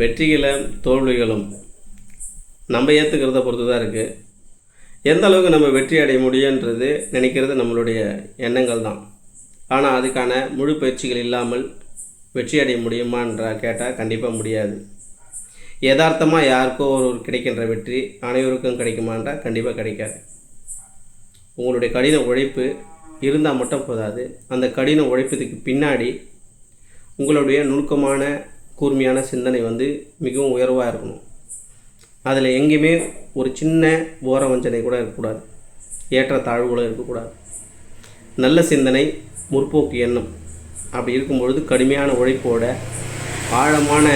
வெற்றிகளை தோல்விகளும் நம்ம ஏற்றுக்கிறத பொறுத்து தான் இருக்குது எந்த அளவுக்கு நம்ம வெற்றி அடைய முடியுன்றது நினைக்கிறது நம்மளுடைய எண்ணங்கள் தான். ஆனால் அதுக்கான முழு பயிற்சிகள் இல்லாமல் வெற்றி அடைய முடியுமான்ற கேட்டால் கண்டிப்பாக முடியாது. யதார்த்தமாக யாருக்கோ ஒரு கிடைக்கின்ற வெற்றி அனைவருக்கும் கிடைக்குமான்றால் கண்டிப்பாக கிடைக்காது. உங்களுடைய கடின உழைப்பு இருந்தால் மட்டும் போதாது. அந்த கடின உழைப்பதுக்கு பின்னாடி உங்களுடைய நுணுக்கமான கூர்மையான சிந்தனை வந்து மிகவும் உயர்வாக இருக்கணும். அதில் எங்கேயுமே ஒரு சின்ன ஓர வஞ்சனை கூட இருக்கக்கூடாது. ஏற்ற தாழ்வுகளும் இருக்கக்கூடாது. நல்ல சிந்தனை முற்போக்கு எண்ணம் அப்படி இருக்கும் பொழுது கடுமையான உழைப்போட ஆழமான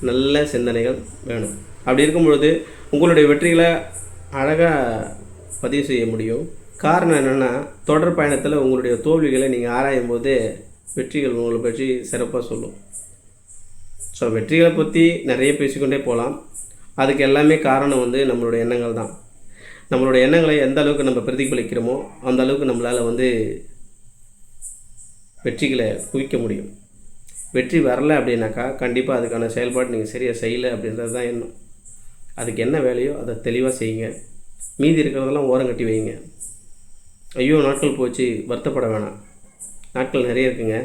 நல்ல சிந்தனைகள் வேணும். அப்படி இருக்கும் பொழுது உங்களுடைய வெற்றிகளை அழகாக பதிவு செய்ய முடியும். காரணம் என்னென்னா தொடர் பயணத்தில் உங்களுடைய தோல்விகளை நீங்கள் ஆராயும் போது வெற்றிகள் உங்களை பற்றி சிறப்பாக சொல்லும். ஸோ வெற்றிகளை பற்றி நிறைய பேசிக்கொண்டே போகலாம் அதுக்கு எல்லாமே காரணம் வந்து நம்மளுடைய எண்ணங்கள் தான். நம்மளுடைய எண்ணங்களை எந்த அளவுக்கு நம்ம பிரதிபலிக்கிறோமோ அந்த அளவுக்கு நம்மளால் வந்து வெற்றிகளை குவிக்க முடியும். வெற்றி வரல அப்படின்னாக்கா கண்டிப்பாக அதுக்கான செயல்பாடு நீங்கள் சரியாக செய்யலை அப்படின்றது தான் எண்ணம். அதுக்கு என்ன வேலையோ அதை தெளிவாக செய்யுங்க. மீதி இருக்கிறதெல்லாம் ஓரம் கட்டி வைங்க. ஐயோ நாட்கள் போச்சு வருத்தப்பட வேணாம். நாட்கள் நிறைய இருக்குங்க.